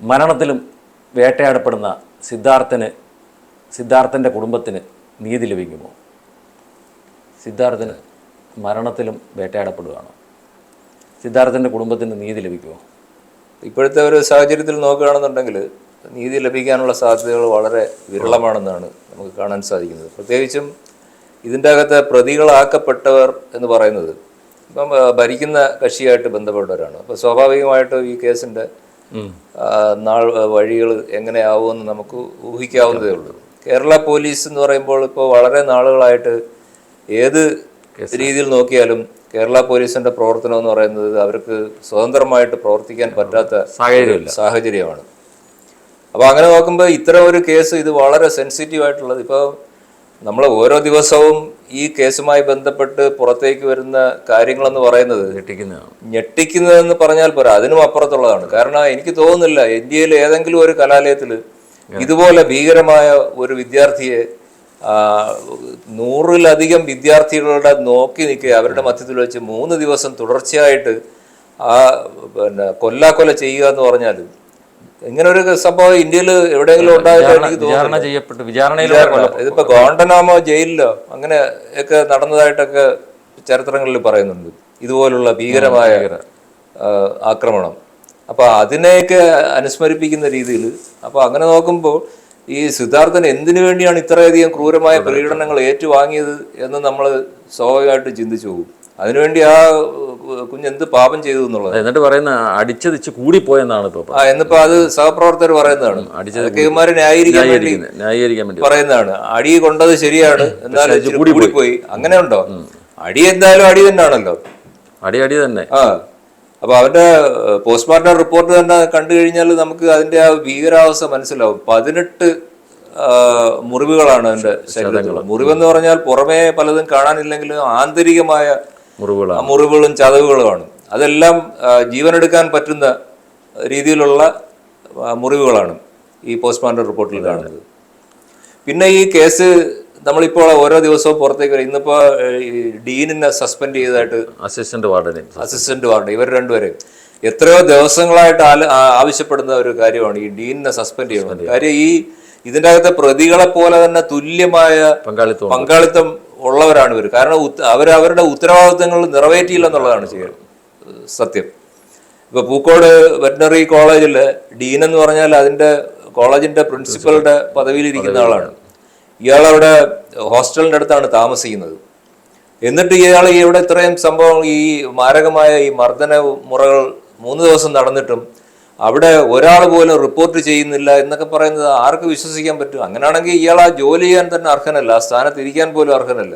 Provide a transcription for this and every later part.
മരണത്തിലും വേട്ടയാടപ്പെടുന്ന സിദ്ധാർത്ഥന് സിദ്ധാർത്ഥന്റെ കുടുംബത്തിന് നീതി ലഭിക്കുമോ? സിദ്ധാർത്ഥന് മരണത്തിലും വേട്ടയാടപ്പെടുകയാണോ? സിദ്ധാർത്ഥന്റെ കുടുംബത്തിന് നീതി ലഭിക്കുമോ? ഇപ്പോഴത്തെ ഒരു സാഹചര്യത്തിൽ നോക്കുകയാണെന്നുണ്ടെങ്കിൽ നീതി ലഭിക്കാനുള്ള സാധ്യതകൾ വളരെ വിരളമാണെന്നാണ് നമുക്ക് കാണാൻ സാധിക്കുന്നത്. പ്രത്യേകിച്ചും ഇതിന്റെ അകത്ത് പ്രതികളാക്കപ്പെട്ടവർ എന്ന് പറയുന്നത് ഇപ്പം ഭരിക്കുന്ന കക്ഷിയായിട്ട് ബന്ധപ്പെട്ടവരാണ്. അപ്പോൾ സ്വാഭാവികമായിട്ടും ഈ കേസിന്റെ നാൾ വഴികൾ എങ്ങനെയാവുമെന്ന് നമുക്ക് ഊഹിക്കാവുന്നതേ ഉള്ളൂ. കേരള പോലീസ് എന്ന് പറയുമ്പോൾ ഇപ്പോൾ വളരെ നാളുകളായിട്ട് ഏത് രീതിയിൽ നോക്കിയാലും കേരള പോലീസിന്റെ പ്രവർത്തനം എന്ന് പറയുന്നത് അവർക്ക് സ്വതന്ത്രമായിട്ട് പ്രവർത്തിക്കാൻ പറ്റാത്ത. സാഹചര്യമാണ്. അപ്പോൾ അങ്ങനെ നോക്കുമ്പോൾ ഇത്തരം ഒരു കേസ് ഇത് വളരെ സെൻസിറ്റീവ് ആയിട്ടുള്ളത്. ഇപ്പോൾ നമ്മൾ ഓരോ ദിവസവും ഈ കേസുമായി ബന്ധപ്പെട്ട് പുറത്തേക്ക് വരുന്ന കാര്യങ്ങളെന്ന് പറയുന്നത് ഞെട്ടിക്കുന്നതാണ് ഞെട്ടിക്കുന്നതെന്ന് പറഞ്ഞാൽ പോരാ അതിനും അപ്പുറത്തുള്ളതാണ്. കാരണം എനിക്ക് തോന്നുന്നില്ല ഇന്ത്യയിൽ ഏതെങ്കിലും ഒരു കലാലയത്തിൽ ഇതുപോലെ ഭീകരമായ ഒരു വിദ്യാർത്ഥിയെ നൂറിലധികം വിദ്യാർത്ഥികളുടെ നോക്കി നിൽക്കുക അവരുടെ മധ്യത്തിൽ വെച്ച് മൂന്ന് ദിവസം തുടർച്ചയായിട്ട് ആ പിന്നെ കൊല്ലാക്കൊല ചെയ്യുക എന്ന് പറഞ്ഞാൽ ഇങ്ങനെ ഒരു സംഭവം ഇന്ത്യയിൽ എവിടെയെങ്കിലും ഉണ്ടായിട്ട് വിചാരണ ചെയ്യപ്പെട്ട്. വിചാരണയിലൂടെ ഇതിപ്പോ ഗോണ്ടനാമോ ജയിലിലോ അങ്ങനെ ഒക്കെ നടന്നതായിട്ടൊക്കെ ചരിത്രങ്ങളിൽ പറയുന്നുണ്ട്. ഇതുപോലുള്ള ഭീകരമായ ആക്രമണം. അപ്പൊ അതിനെയൊക്കെ അനുസ്മരിപ്പിക്കുന്ന രീതിയിൽ അപ്പൊ അങ്ങനെ നോക്കുമ്പോൾ ഈ സിദ്ധാർത്ഥൻ എന്തിനു വേണ്ടിയാണ് ഇത്രയധികം ക്രൂരമായ പീഡനങ്ങൾ ഏറ്റുവാങ്ങിയത് എന്ന് നമ്മൾ സ്വാഭാവികമായിട്ട് ചിന്തിച്ചു പോകും. അതിനുവേണ്ടി ആ കുഞ്ഞ് എന്ത് പാപം ചെയ്തു എന്നുള്ളത്. എന്നിട്ട് പറയുന്ന അടിച്ചതിച്ച് കൂടിപ്പോയെന്നാണ് ഇപ്പൊ ആ എന്നിപ്പോ അത് സഹപ്രവർത്തകർ പറയുന്നതാണ്. ഇവന്മാരെ ന്യായീകരിക്കാൻ വേണ്ടി ന്യായീകരിക്കാൻ വേണ്ടി പറയുന്നതാണ്. അടി കൊണ്ടത് ശരിയാണ് എന്നാൽ കൂടി കൂടിപ്പോയി. അങ്ങനെ ഉണ്ടോ? അടി എന്തായാലും അടി തന്നെയാണല്ലോ. അടി അടി തന്നെ. ആ. അപ്പൊ അവന്റെ പോസ്റ്റ്മോർട്ടം റിപ്പോർട്ട് തന്നെ കണ്ടു കഴിഞ്ഞാൽ നമുക്ക് അതിന്റെ ആ ഭീകരാവസ്ഥ മനസ്സിലാവും. പതിനെട്ട് മുറിവുകളാണ് അതിന്റെ ശരീരത്തിൽ മുറിവെന്ന് പറഞ്ഞാൽ പുറമേ പലതും കാണാനില്ലെങ്കിലും ആന്തരികമായ മുറിവുകളാണ്. മുറിവുകളും ചതവുകളുമാണ്. അതെല്ലാം ജീവനെടുക്കാൻ പറ്റുന്ന രീതിയിലുള്ള മുറിവുകളാണ് ഈ പോസ്റ്റ്മോർട്ടം റിപ്പോർട്ടിൽ കാണുന്നത്. പിന്നെ ഈ കേസ് നമ്മളിപ്പോൾ ഓരോ ദിവസവും പുറത്തേക്ക് വരും. ഇന്നിപ്പോൾ ഡീനിനെ സസ്പെൻഡ് ചെയ്തതായിട്ട് അസിസ്റ്റന്റ് വാർഡൻ അസിസ്റ്റന്റ് വാർഡൻ ഇവർ രണ്ടുപേരെയും എത്രയോ ദിവസങ്ങളായിട്ട് ആവശ്യപ്പെടുന്ന ഒരു കാര്യമാണ് ഈ ഡീനിനെ സസ്പെൻഡ് ചെയ്യുന്നത്. കാര്യം ഈ ഇതിന്റെ അകത്തെ പ്രതികളെ പോലെ തന്നെ തുല്യമായ പങ്കാളിത്തം പങ്കാളിത്തം ഉള്ളവരാണ് ഇവർ കാരണം അവർ അവരുടെ ഉത്തരവാദിത്തങ്ങൾ നിറവേറ്റിയില്ല എന്നുള്ളതാണ് ചെയ്യുക സത്യം. ഇപ്പൊ പൂക്കോട് വെറ്റിനറി കോളേജിൽ ഡീൻ എന്ന് പറഞ്ഞാൽ അതിന്റെ കോളേജിന്റെ പ്രിൻസിപ്പളുടെ പദവിയിൽ ഇരിക്കുന്ന ആളാണ്. ഇയാൾ അവിടെ ഹോസ്റ്റലിന്റെ അടുത്താണ് താമസിക്കുന്നത്. എന്നിട്ട് ഇയാൾ ഇവിടെ ഇത്രയും സംഭവം ഈ മാരകമായ ഈ മർദ്ദന മുറകൾ മൂന്ന് ദിവസം നടന്നിട്ടും അവിടെ ഒരാൾ പോലും റിപ്പോർട്ട് ചെയ്യുന്നില്ല എന്നൊക്കെ പറയുന്നത് ആർക്ക് വിശ്വസിക്കാൻ പറ്റും? അങ്ങനെയാണെങ്കിൽ ഇയാൾ ആ ജോലി ചെയ്യാൻ തന്നെ അർഹനല്ല ആ സ്ഥാനത്ത് ഇരിക്കാൻ പോലും അർഹനല്ല.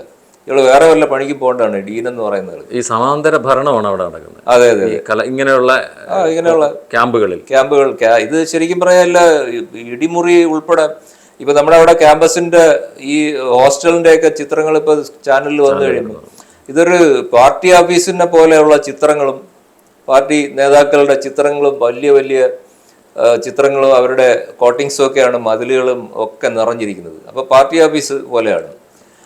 ഇയാൾ വേറെ വല്ല പണിക്ക് പോകേണ്ടതാണ് ഡീൻ എന്ന് പറയുന്നത്. ഈ സമാന്തര ഭരണമാണ് അവിടെ നടക്കുന്നത്. അതെ അതെ കല ഇങ്ങനെയുള്ള ഇങ്ങനെയുള്ള ക്യാമ്പുകളിൽ. ക്യാമ്പുകൾ ഇത് ശരിക്കും പറയാല്ല ഇടിമുറി ഉൾപ്പെടെ ഇപ്പൊ നമ്മുടെ അവിടെ ക്യാമ്പസിന്റെ ഈ ഹോസ്റ്റലിന്റെ ഒക്കെ ചിത്രങ്ങൾ ഇപ്പൊ ചാനലിൽ വന്നു കഴിയുമ്പോൾ ഇതൊരു പാർട്ടി ഓഫീസിനെ പോലെയുള്ള ചിത്രങ്ങളും പാർട്ടി നേതാക്കളുടെ ചിത്രങ്ങളും വലിയ വലിയ ചിത്രങ്ങളും അവരുടെ കോട്ടിങ്സും ഒക്കെയാണ് മതിലുകളും ഒക്കെ നിറഞ്ഞിരിക്കുന്നത്. അപ്പോൾ പാർട്ടി ഓഫീസ് പോലെയാണ്.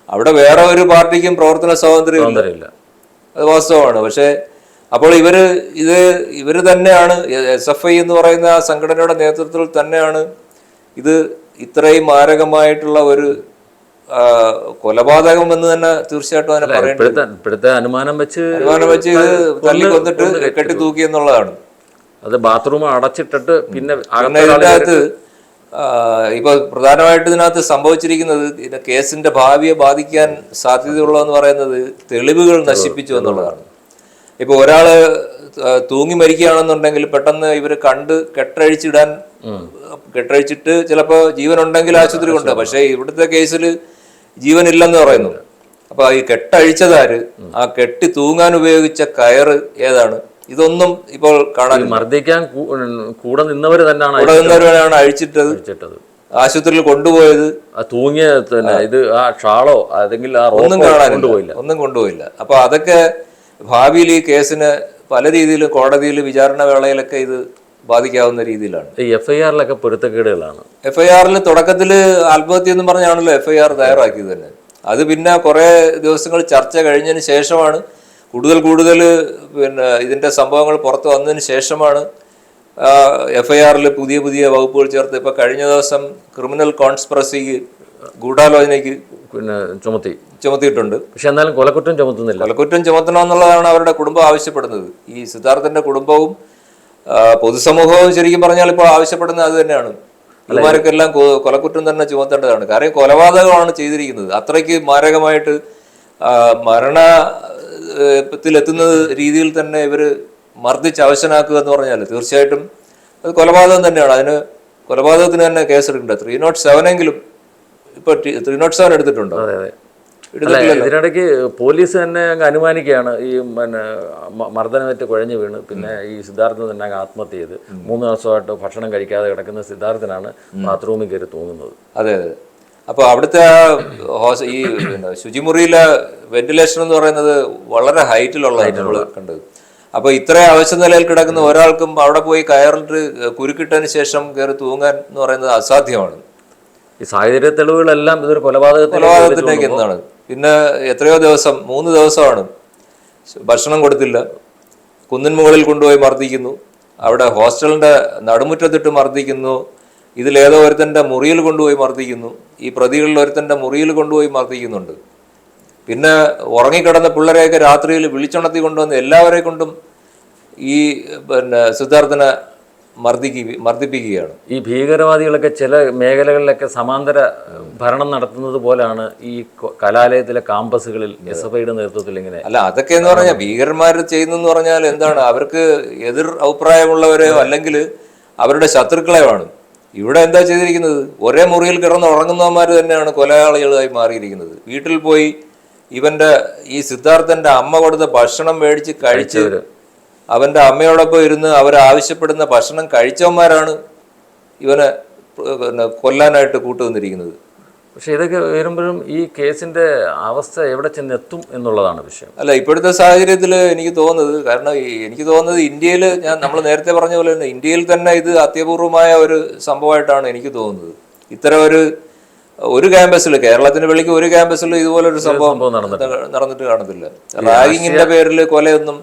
അവിടെ വേറെ ഒരു പാർട്ടിക്കും പ്രവർത്തന സ്വാതന്ത്ര്യം ഇല്ല. അത് വാസ്തവമാണ്. പക്ഷേ അപ്പോൾ ഇവർ ഇത് ഇവർ തന്നെയാണ് എസ് എഫ് ഐ എന്ന് പറയുന്ന ആ സംഘടനയുടെ നേതൃത്വത്തിൽ തന്നെയാണ് ഇത് ഇത്രയും മാരകമായിട്ടുള്ള ഒരു കൊലപാതകം എന്ന് തന്നെ തീർച്ചയായിട്ടും അതിനെ പറയേണ്ടത് ഇപ്പോഴത്തെ അനുമാനം വെച്ച് അനുമാനം വെച്ച് തല്ലി കൊന്നിട്ട് കെട്ടി തൂക്കി എന്നുള്ളതാണ്. അത് ബാത്റൂം അടച്ചിട്ടിട്ട് പിന്നെ അകത്ത് ഇപ്പൊ പ്രധാനമായിട്ട് ഇതിനകത്ത് സംഭവിച്ചിരിക്കുന്നത് ഇതിന്റെ കേസിന്റെ ഭാവിയെ ബാധിക്കാൻ സാധ്യതയുള്ളതെന്ന് പറയുന്നത് തെളിവുകൾ നശിപ്പിച്ചു എന്നുള്ളതാണ്. ഇപ്പൊ ഒരാൾ തൂങ്ങി മരിക്കുകയാണെന്നുണ്ടെങ്കിൽ പെട്ടെന്ന് ഇവർ കണ്ട് കെട്ടഴിച്ചിടാൻ കെട്ടഴിച്ചിട്ട് ചിലപ്പോ ജീവനുണ്ടെങ്കിൽ ആശുപത്രി. കൊണ്ട് പക്ഷെ ഇവിടുത്തെ കേസിൽ ജീവൻ ഇല്ലെന്ന് പറയുന്നു. അപ്പൊ ഈ കെട്ടഴിച്ചതാര് ആ കെട്ടി തൂങ്ങാൻ ഉപയോഗിച്ച കയറ് ഏതാണ്? ഇതൊന്നും ഇപ്പോൾ കാണാൻ മർദ്ദിക്കാൻ കൂടെ നിന്നവര് തന്നെയാണ് കൂടെ നിന്നവരാണ് അഴിച്ചിട്ടത്. അഴിച്ചിട്ടത്. ആശുപത്രിയിൽ കൊണ്ടുപോയത്. തൂങ്ങിയ തന്നെ ഇത് ആ ഷാളോ അല്ലെങ്കിൽ ആ ഒന്നും കാണാൻ കൊണ്ടുപോയില്ല. ഒന്നും കൊണ്ടുപോയില്ല. അപ്പൊ അതൊക്കെ ഭാവിയിൽ ഈ കേസിന് പല രീതിയിൽ കോടതിയിൽ വിചാരണ വേളയിലൊക്കെ ഇത് ബാധിക്കാവുന്ന രീതിയിലാണ്. ഈ എഫ് ഐ ആറിലൊക്കെ പൊരുത്തക്കേടുകളാണ്. എഫ് ഐ ആറിൽ തുടക്കത്തിൽ ആത്മഹത്യ എന്ന് പറഞ്ഞാണല്ലോ എഫ് ഐ ആർ തയ്യാറാക്കിയത് തന്നെ. അത് പിന്നെ കുറേ ദിവസങ്ങൾ ചർച്ച കഴിഞ്ഞതിന് ശേഷമാണ് കൂടുതൽ കൂടുതൽ പിന്നെ ഇതിന്റെ സംഭവങ്ങൾ പുറത്തു വന്നതിന് ശേഷമാണ് എഫ് ഐ ആറിൽ പുതിയ പുതിയ വകുപ്പുകൾ ചേർത്ത് ഇപ്പോൾ കഴിഞ്ഞ ദിവസം ക്രിമിനൽ കോൺസ്പിറസിക്ക് ഗൂഢാലോചനയ്ക്ക് പിന്നെ ചുമത്തി. ചുമത്തിയിട്ടുണ്ട്. പക്ഷെ എന്നാലും കൊലക്കുറ്റം ചുമത്തുന്നില്ല. കൊലക്കുറ്റം ചുമത്തണമെന്നുള്ളതാണ് അവരുടെ കുടുംബം ആവശ്യപ്പെടുന്നത്. ഈ സിദ്ധാർത്ഥന്റെ കുടുംബവും പൊതുസമൂഹവും ശരിക്കും പറഞ്ഞാൽ ഇപ്പോൾ ആവശ്യപ്പെടുന്നത് അത് തന്നെയാണ്. ഇവന്മാർക്കെല്ലാം കൊലക്കുറ്റം തന്നെ ചുമത്തേണ്ടതാണ്. കാരണം കൊലപാതകമാണ് ചെയ്തിരിക്കുന്നത്. അത്രയ്ക്ക് മാരകമായിട്ട് മരണ മരണത്തിലെത്തുന്നത് രീതിയിൽ തന്നെ ഇവർ മർദ്ദിച്ച് അവശനാക്കുക എന്ന് പറഞ്ഞാൽ തീർച്ചയായിട്ടും അത് കൊലപാതകം തന്നെയാണ്. അതിന് കൊലപാതകത്തിന് തന്നെ കേസെടുക്കണ്ട ത്രീ നോട്ട് സെവൻ എങ്കിലും ഇപ്പൊ ത്രീ നോട്ട് സെവൻ എടുത്തിട്ടുണ്ടോ? ഇതിനിടയ്ക്ക് പോലീസ് തന്നെ അങ്ങ് അനുമാനിക്കുകയാണ് ഈ പിന്നെ മർദ്ദനമേറ്റ് കുഴഞ്ഞു വീണ്. പിന്നെ ഈ സിദ്ധാർത്ഥൻ തന്നെ അങ്ങ് ആത്മഹത്യ ചെയ്ത്. മൂന്ന് ദിവസമായിട്ട് ഭക്ഷണം കഴിക്കാതെ കിടക്കുന്ന സിദ്ധാർത്ഥനാണ് ബാത്റൂമിൽ കയറി തോന്നുന്നത് അതെ അതെ. അപ്പൊ അവിടുത്തെ ഈ ശുചിമുറിയിലെ വെന്റിലേഷൻ എന്ന് പറയുന്നത് വളരെ ഹൈറ്റിലുള്ള നമ്മൾ കണ്ടത്. അപ്പൊ ഇത്ര അവശ്യ നിലയിൽ കിടക്കുന്ന ഒരാൾക്കും അവിടെ പോയി കയറിട്ട് കുരുക്കിട്ടതിന് ശേഷം കയറി തൂങ്ങാൻ എന്ന് പറയുന്നത് അസാധ്യമാണ്. ഈ സാഹചര്യ തെളിവുകളെല്ലാം ഇതൊരു കൊലപാതകത്തിൽ കൊലപാതകത്തിലേക്ക് എന്നാണ്. പിന്നെ എത്രയോ ദിവസം മൂന്ന് ദിവസമാണ്. ഭക്ഷണം കൊടുത്തില്ല. കുന്നിൻ മുകളിൽ കൊണ്ടുപോയി മർദ്ദിക്കുന്നു. അവിടെ ഹോസ്റ്റലിന്റെ നടുമുറ്റത്തിട്ട് മർദ്ദിക്കുന്നു. ഇതിലേതോ ഒരുത്തന്റെ മുറിയിൽ കൊണ്ടുപോയി മർദ്ദിക്കുന്നു. ഈ പ്രതികളിൽ ഒരുത്തന്റെ മുറിയിൽ കൊണ്ടുപോയി മർദ്ദിക്കുന്നുണ്ട്. പിന്നെ ഉറങ്ങിക്കിടന്ന പിള്ളേരെയൊക്കെ രാത്രിയിൽ വിളിച്ചുണർത്തി കൊണ്ടുവന്ന് എല്ലാവരെ കൊണ്ടും ഈ പിന്നെ സിദ്ധാർത്ഥനെ മർദ്ദിക്കുക മർദ്ദിപ്പിക്കുകയാണ്. ഈ ഭീകരവാദികളൊക്കെ ചില മേഖലകളിലൊക്കെ സമാന്തര ഭരണം നടത്തുന്നത് പോലാണ് ഈ കലാലയത്തിലെ കാമ്പസുകളിൽ എസ് എഫ് ഐയുടെ നേതൃത്വത്തിൽ ഇങ്ങനെ അല്ല അതൊക്കെ എന്ന് പറഞ്ഞാൽ ഭീകരന്മാർ ചെയ്യുന്നെന്ന് പറഞ്ഞാൽ എന്താണ്? അവർക്ക് എതിർ അഭിപ്രായമുള്ളവരെയോ അല്ലെങ്കിൽ അവരുടെ ശത്രുക്കളെയാണ്. ഇവിടെ എന്താ ചെയ്തിരിക്കുന്നത്? ഒരേ മുറിയിൽ കിടന്ന് ഉറങ്ങുന്നവന്മാർ തന്നെയാണ് കൊലയാളികളായി മാറിയിരിക്കുന്നത്. വീട്ടിൽ പോയി ഇവന്റെ ഈ സിദ്ധാർത്ഥന്റെ അമ്മ കൊടുത്ത ഭക്ഷണം മേടിച്ച് കഴിച്ച് അവന്റെ അമ്മയോടൊപ്പം ഇരുന്ന് അവർ ആവശ്യപ്പെടുന്ന ഭക്ഷണം കഴിച്ചവന്മാരാണ് ഇവനെ പിന്നെ കൊല്ലാനായിട്ട് കൂട്ടുവന്നിരിക്കുന്നത്. പക്ഷെ ഇതൊക്കെ വരുമ്പോഴും ഈ കേസിന്റെ അവസ്ഥ എവിടെ ചെന്നെത്തും എന്നുള്ളതാണ് വിഷയം. അല്ല ഇപ്പോഴത്തെ സാഹചര്യത്തിൽ എനിക്ക് തോന്നുന്നത് കാരണം എനിക്ക് തോന്നുന്നത് ഇന്ത്യയിൽ ഞാൻ നമ്മൾ നേരത്തെ പറഞ്ഞ പോലെ തന്നെ ഇന്ത്യയിൽ തന്നെ ഇത് അത്യപൂർവമായ ഒരു സംഭവമായിട്ടാണ് എനിക്ക് തോന്നുന്നത്. ഇത്തരം ഒരു ഒരു ക്യാമ്പസിൽ കേരളത്തിന് വെളിക്ക് ഒരു ക്യാമ്പസിൽ ഇതുപോലൊരു സംഭവം സംഭവം നടന്നിട്ട് കാണത്തില്ല. റാഗിങ്ങിന്റെ പേരിൽ കൊലയൊന്നും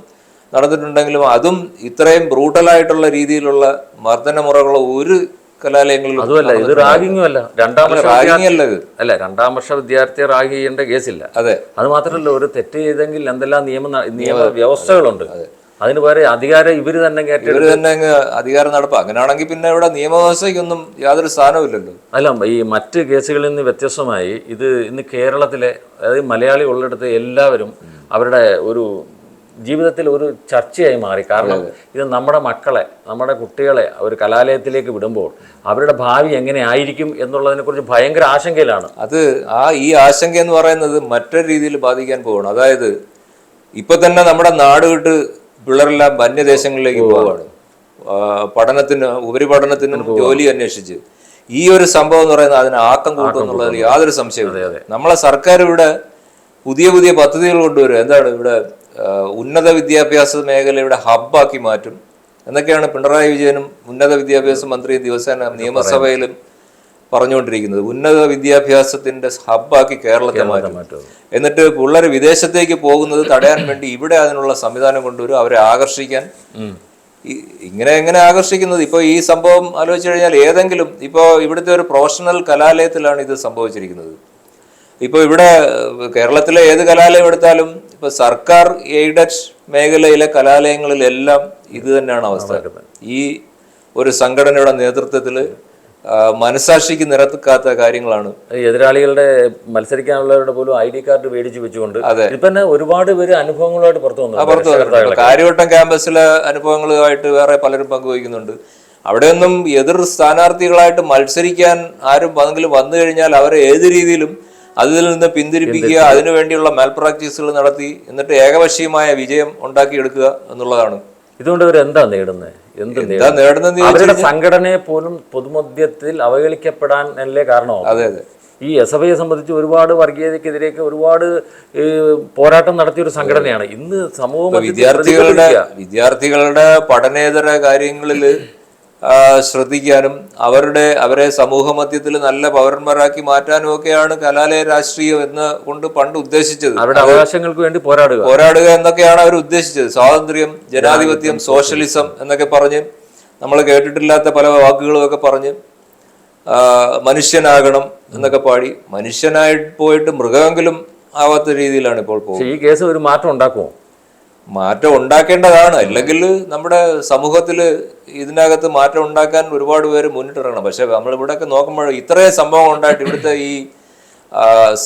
നടന്നിട്ടുണ്ടെങ്കിലും അതും ഇത്രയും ബ്രൂട്ടലായിട്ടുള്ള രീതിയിലുള്ള മർദ്ദനമുറകൾ ഒരു കലാലയങ്ങളിലും അതുമല്ല ഇത് റാഗിങ്ങും അല്ല രണ്ടാം വർഷ റാഗിങ് അല്ല ഇത്. അല്ല രണ്ടാം വർഷ വിദ്യാർത്ഥിയെ റാഗ് ചെയ്യേണ്ട കേസില്ല. അതെ. അത് മാത്രമല്ല ഒരു തെറ്റ് ചെയ്തെങ്കിൽ എന്തെല്ലാം നിയമ നിയമ വ്യവസ്ഥകളുണ്ട്. അതിന് പകരം അധികാരം ഇവർ തന്നെ ഇവർ തന്നെ അങ്ങ് അധികാരം നടപ്പാ. അങ്ങനെയാണെങ്കിൽ പിന്നെ ഇവിടെ നിയമവ്യവസ്ഥയ്ക്കൊന്നും യാതൊരു സ്ഥാനവുമില്ലല്ലോ. അല്ല ഈ മറ്റ് കേസുകളിൽ നിന്ന് വ്യത്യസ്തമായി ഇത് ഇന്ന് കേരളത്തിലെ അതായത് മലയാളി ഉള്ളിടത്ത് എല്ലാവരും അവരുടെ ഒരു ജീവിതത്തിൽ ഒരു ചർച്ചയായി മാറി. കാരണം ഇത് നമ്മുടെ മക്കളെ നമ്മുടെ കുട്ടികളെ ഒരു കലാലയത്തിലേക്ക് വിടുമ്പോൾ അവരുടെ ഭാവി എങ്ങനെ ആയിരിക്കും എന്നുള്ളതിനെക്കുറിച്ച് ഭയങ്കര ആശങ്കയിലാണ്. അത് ആ ഈ ആശങ്ക എന്ന് പറയുന്നത് മറ്റൊരു രീതിയിൽ ബാധിക്കാൻ പോവാണ്. അതായത് ഇപ്പൊ തന്നെ നമ്മുടെ നാട് വിട്ട് പിള്ളേരെല്ലാം വന്യദേശങ്ങളിലേക്ക് ആ, പഠനത്തിന് ഉപരിപഠനത്തിനും ജോലി അന്വേഷിച്ച് ഈ ഒരു സംഭവം എന്ന് പറയുന്നത് അതിന് ആക്കം കൂട്ടും എന്നുള്ളതിൽ യാതൊരു സംശയവും നമ്മളെ സർക്കാർ ഇവിടെ പുതിയ പുതിയ പദ്ധതികൾ കൊണ്ടുവരും എന്താണ് ഇവിടെ ഉന്നത വിദ്യാഭ്യാസ മേഖലയുടെ ഹബ്ബാക്കി മാറ്റും. എന്നൊക്കെയാണ് പിണറായി വിജയനും ഉന്നത വിദ്യാഭ്യാസ മന്ത്രി ദിവസേന നിയമസഭയിലും പറഞ്ഞുകൊണ്ടിരിക്കുന്നത്. ഉന്നത വിദ്യാഭ്യാസത്തിന്റെ ഹബ്ബാക്കി കേരളത്തെ മാറ്റും. എന്നിട്ട് പിള്ളേർ വിദേശത്തേക്ക് പോകുന്നത് തടയാൻ വേണ്ടി ഇവിടെ അതിനുള്ള സംവിധാനം കൊണ്ടുവരും അവരെ ആകർഷിക്കാൻ. ഇങ്ങനെ എങ്ങനെ ആകർഷിക്കുന്നത്? ഇപ്പോൾ ഈ സംഭവം ആലോചിച്ച് കഴിഞ്ഞാൽ ഏതെങ്കിലും ഇപ്പോൾ ഇവിടുത്തെ ഒരു പ്രൊഫഷണൽ കലാലയത്തിലാണ് ഇത് സംഭവിച്ചിരിക്കുന്നത്. ഇപ്പോൾ ഇവിടെ കേരളത്തിലെ ഏത് കലാലയം എടുത്താലും ഇപ്പൊ സർക്കാർ എയ്ഡഡ് മേഖലയിലെ കലാലയങ്ങളിലെല്ലാം ഇത് തന്നെയാണ് അവസ്ഥ. ഈ ഒരു സംഘടനയുടെ നേതൃത്വത്തിൽ മനസാക്ഷിക്ക് നിരത്തിക്കാത്ത കാര്യങ്ങളാണ്. എതിരാളികളുടെ മത്സരിക്കാനുള്ളവരുടെ പോലും ഐ ഡി കാർഡ് മേടിച്ച് വെച്ചുകൊണ്ട് അതെ. ഇപ്പൊ തന്നെ ഒരുപാട് പേര് അനുഭവങ്ങളായിട്ട് പുറത്തു വന്നു. പുറത്തു വന്നിട്ടുണ്ട് കാര്യവട്ടം ക്യാമ്പസിലെ അനുഭവങ്ങളുമായിട്ട് വേറെ പലരും പങ്കുവയ്ക്കുന്നുണ്ട്. അവിടെയൊന്നും എതിർ സ്ഥാനാർത്ഥികളായിട്ട് മത്സരിക്കാൻ ആരും വന്നെങ്കിലും വന്നു കഴിഞ്ഞാൽ അവരെ ഏത് രീതിയിലും അതിൽ നിന്ന് പിന്തിരിപ്പിക്കുക അതിനുവേണ്ടിയുള്ള മാൽ പ്രാക്ടീസുകൾ നടത്തി എന്നിട്ട് ഏകപക്ഷീയമായ വിജയം ഉണ്ടാക്കിയെടുക്കുക എന്നുള്ളതാണ്. ഇതുകൊണ്ട് ഇവർ എന്താ നേടുന്നത് എന്ത് നേടുന്നത് നേടുന്നത് അവരുടെ സംഘടനയെ പോലും പൊതുമധ്യത്തിൽ അവഹേളിക്കപ്പെടാൻ അല്ലേ കാരണമാവും? അതെ അതെ. ഈ എസ് എഫ് ഐയെ സംബന്ധിച്ച് ഒരുപാട് വർഗീയതയ്ക്കെതിരെയൊക്കെ ഒരുപാട് പോരാട്ടം നടത്തിയ ഒരു സംഘടനയാണ്. ഇന്ന് സമൂഹം വിദ്യാർത്ഥികളുടെ വിദ്യാർത്ഥികളുടെ പഠനേതര കാര്യങ്ങളിൽ ശ്രദ്ധിക്കാനും അവരുടെ അവരെ സമൂഹ മധ്യത്തിൽ നല്ല പൗരന്മാരാക്കി മാറ്റാനും ഒക്കെയാണ് കലാലയ രാഷ്ട്രീയം എന്ന് കൊണ്ട് പണ്ട് ഉദ്ദേശിച്ചത്. അവരുടെ അവകാശങ്ങൾക്ക് വേണ്ടി പോരാടുക. പോരാടുക എന്നൊക്കെയാണ് അവർ ഉദ്ദേശിച്ചത്. സ്വാതന്ത്ര്യം ജനാധിപത്യം സോഷ്യലിസം എന്നൊക്കെ പറഞ്ഞ് നമ്മൾ കേട്ടിട്ടില്ലാത്ത പല വാക്കുകളും ഒക്കെ പറഞ്ഞ് മനുഷ്യനാകണം എന്നൊക്കെ പാടി മനുഷ്യനായി പോയിട്ട് മൃഗമെങ്കിലും ആവാത്ത രീതിയിലാണ് ഇപ്പോൾ പോകുന്നത് ഈ കേസ് ഒരു മാറ്റം ഉണ്ടാക്കുമോ? മാറ്റം ഉണ്ടാക്കേണ്ടതാണ്. അല്ലെങ്കിൽ നമ്മുടെ സമൂഹത്തിൽ ഇതിനകത്ത് മാറ്റം ഉണ്ടാക്കാൻ ഒരുപാട് പേര് മുന്നിട്ടിറങ്ങണം. പക്ഷെ നമ്മൾ ഇവിടെയൊക്കെ നോക്കുമ്പോൾ ഇത്രയും സംഭവം ഉണ്ടായിട്ട് ഇവിടുത്തെ ഈ